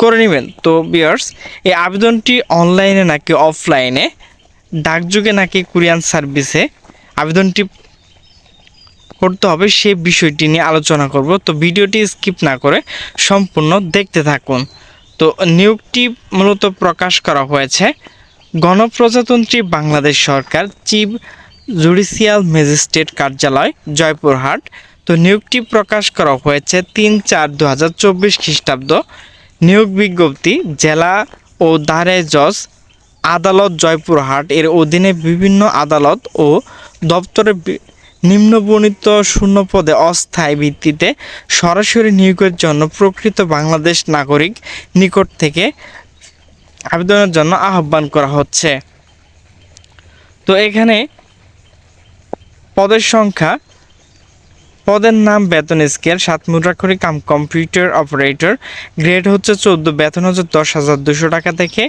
করে নেবেন। তো বিয়ার্স এই আবেদনটি অনলাইনে নাকি অফলাইনে ডাকযোগে নাকি কুরিয়ান সার্ভিসে আবেদনটি করতে হবে, সেই বিষয়টি নিয়ে আলোচনা করব। তো ভিডিওটি স্কিপ না করে সম্পূর্ণ দেখতে থাকুন। তো নিয়োগটি মূলত প্রকাশ করা হয়েছে গণপ্রজাতন্ত্রী বাংলাদেশ সরকার, চিফ জুডিশিয়াল ম্যাজিস্ট্রেট কার্যালয়, জয়পুরহাট। তো নিয়োগটি প্রকাশ করা হয়েছে তিন চার দু হাজার চব্বিশ খ্রিস্টাব্দ নিয়োগ বিজ্ঞপ্তি, জেলা ও দারে জজ, আদালত জয়পুরহাট এর অধীনে বিভিন্ন আদালত ও দপ্তরে নিম্নবর্ণিত শূন্য পদে অস্থায়ী ভিত্তিতে সরাসরি নিয়োগের জন্য প্রকৃত বাংলাদেশ নাগরিক নিকট থেকে আবেদনের জন্য আহ্বান করা হচ্ছে। তো এখানে পদের সংখ্যা পদের নাম বেতন স্কেল, সাত মুদ্রাক্ষরী কাম কম্পিউটার অপারেটর। গ্রেড হচ্ছে চোদ্দ, বেতন হচ্ছে দশ হাজার দুশো টাকা থেকে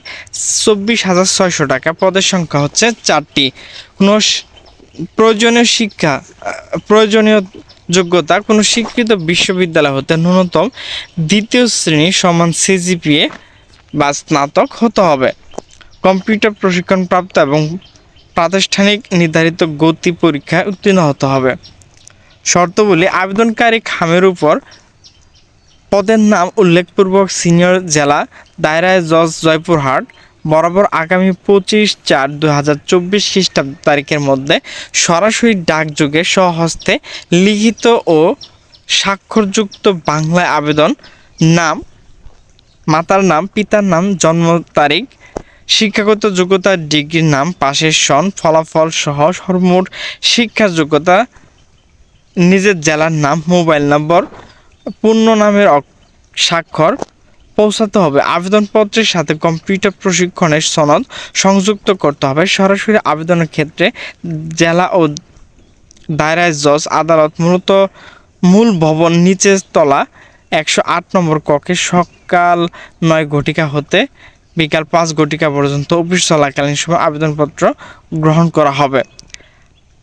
চব্বিশ হাজার ছয়শো টাকা। পদের সংখ্যা হচ্ছে চারটি। কোনো প্রয়োজনীয় শিক্ষা প্রয়োজনীয় যোগ্যতা কোনো স্বীকৃত বিশ্ববিদ্যালয় হতে ন্যূনতম দ্বিতীয় শ্রেণি সমান সিজিপিএ বা স্নাতক হতে হবে। কম্পিউটার প্রশিক্ষণপ্রাপ্ত এবং প্রাতিষ্ঠানিক নির্ধারিত গতি পরীক্ষায় উত্তীর্ণ হতে হবে। শর্তবলী আবেদনকারী খামের উপর পদের নাম উল্লেখপূর্বক সিনিয়র জেলা দায়রায় জজ জয়পুরহাট, বরাবর আগামী পঁচিশ চার দু হাজার চব্বিশ খ্রিস্টাব্দ তারিখের মধ্যে সরাসরি ডাকযোগে স্বহস্তে লিখিত ও স্বাক্ষরযুক্ত বাংলায় আবেদন, নাম, মাতার নাম, পিতার নাম, জন্ম তারিখ, শিক্ষাগত যোগ্যতা, ডিগ্রির নাম, পাশের সন ফলাফল সহ সর্বমোট শিক্ষা যোগ্যতা নিজের জেলার নাম, মোবাইল নম্বর, পূর্ণ নামের স্বাক্ষর পৌঁছাতে হবে। আবেদনপত্রের সাথে কম্পিউটার প্রশিক্ষণের সনদ সংযুক্ত করতে হবে। সরাসরি আবেদনের ক্ষেত্রে জেলা ও দায়রায় জজ আদালত মূলত মূল ভবন নিচের তলা একশো আট নম্বর কক্ষে সকাল নয় ঘটিকা হতে বিকাল পাঁচ ঘটিকা পর্যন্ত অফিস চলাকালীন সময় আবেদনপত্র গ্রহণ করা হবে।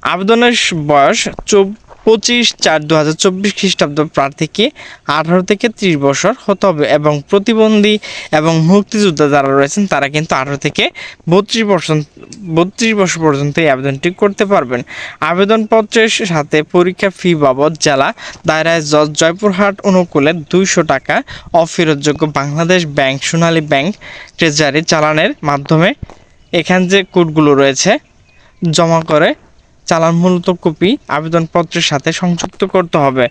আবেদনের বয়স চব পঁচিশ চার দু হাজার চব্বিশ খ্রিস্টাব্দ প্রার্থীকে আঠারো থেকে ত্রিশ বছর হতে হবে এবং প্রতিবন্ধী এবং মুক্তিযোদ্ধা যারা রয়েছেন, তারা কিন্তু আঠারো থেকে বত্রিশ বছর বত্রিশ বছর পর্যন্ত এই আবেদনটি করতে পারবেন। আবেদনপত্রের সাথে পরীক্ষা ফি বাবদ জেলা দায়রায় জজ জয়পুরহাট অনুকূলে দুইশো টাকা অফেরতযোগ্য Bangladesh Bank, Sonali Bank treasury চালানের মাধ্যমে এখান যে কোডগুলো রয়েছে, জমা করে চালান মূলত কপি আবেদনপত্রের সাথে সংযুক্ত করতে হবে।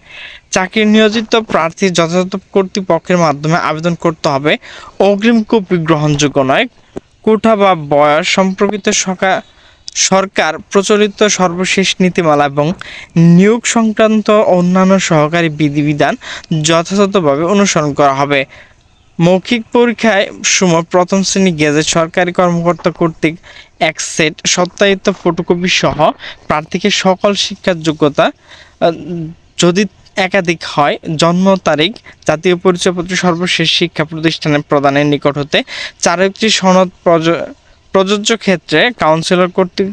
চাকরি নিয়োজিত প্রার্থী যথাযথ কর্তৃপক্ষের মাধ্যমে আবেদন করতে হবে। অগ্রিম কপি গ্রহণযোগ্য নয়। কোঠা বা বয়স সম্পর্কিত সকা সরকার প্রচলিত সর্বশেষ নীতিমালা এবং নিয়োগ সংক্রান্ত অন্যান্য সহকারী বিধিবিধান যথাযথভাবে অনুসরণ করা হবে। মৌখিক পরীক্ষায় সময় প্রথম শ্রেণি গেজেট সরকারি কর্মকর্তা কর্তৃক এক সেট সত্যায়িত ফটোকপি সহ প্রার্থীকে সকল শিক্ষার যোগ্যতা যদি একাধিক হয়, জন্ম তারিখ, জাতীয় পরিচয়পত্র, সর্বশেষ শিক্ষা প্রতিষ্ঠানের প্রদানের নিকট হতে চার একটি সনদ প্রযোজ্য ক্ষেত্রে কাউন্সিলর কর্তৃক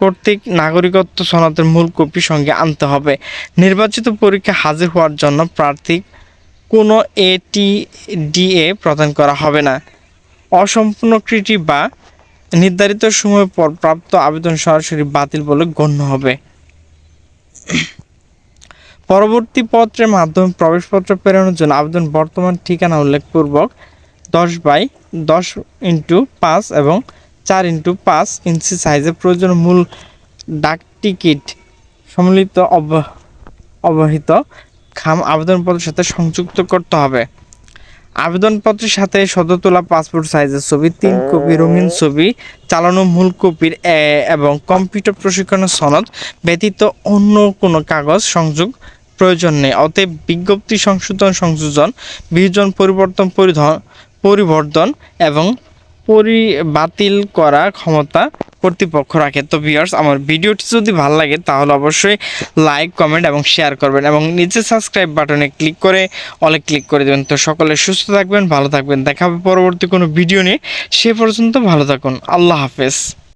কর্তৃক নাগরিকত্ব সনদের মূল কপি সঙ্গে আনতে হবে। নির্বাচিত পরীক্ষা হাজির হওয়ার জন্য প্রার্থী কোনো এটিডিএ প্রদান করা হবে না। অসম্পূর্ণ কৃতি বা নির্ধারিত সময় পর প্রাপ্ত আবেদন সরাসরি বাতিল বলে গণ্য হবে। পরবর্তী পত্রের মাধ্যমে প্রবেশপত্র প্রেরণের জন্য আবেদন বর্তমান ঠিকানা উল্লেখপূর্বক দশ বাই দশ ইন্টু পাঁচ এবং চার ইন্টু পাঁচ ইঞ্চি সাইজের প্রয়োজন মূল ডাক টিকিট সম্মিলিত অব- অবহিত খাম আবেদনপত্রের সাথে সংযুক্ত করতে হবে। আবেদনপত্রের সাথে সদ্য তোলা পাসপোর্ট সাইজের ছবি, তিন কপি রঙিন ছবি, চালানো মূল কপির এবং কম্পিউটার প্রশিক্ষণের সনদ ব্যতীত অন্য কোনো কাগজ সংযোগ প্রয়োজন নেই। অতএব বিজ্ঞপ্তি সংশোধন সংযোজন, বিয়োজন পরিবর্তন পরিধ- পরিবর্তন এবং পরি, বাতিল করা ক্ষমতা কর্তৃপক্ষ রাখে। তো ভিউয়ার্স আমার ভিডিওটি যদি ভালো লাগে, তাহলে অবশ্যই লাইক কমেন্ট এবং শেয়ার করবেন এবং নিচে সাবস্ক্রাইব বাটনে ক্লিক করে অলে ক্লিক করে দেবেন। তো সকলে সুস্থ থাকবেন, ভালো থাকবেন। দেখা হবে পরবর্তী কোনো ভিডিও নিয়ে। সে পর্যন্ত ভালো থাকুন। আল্লাহ হাফেজ।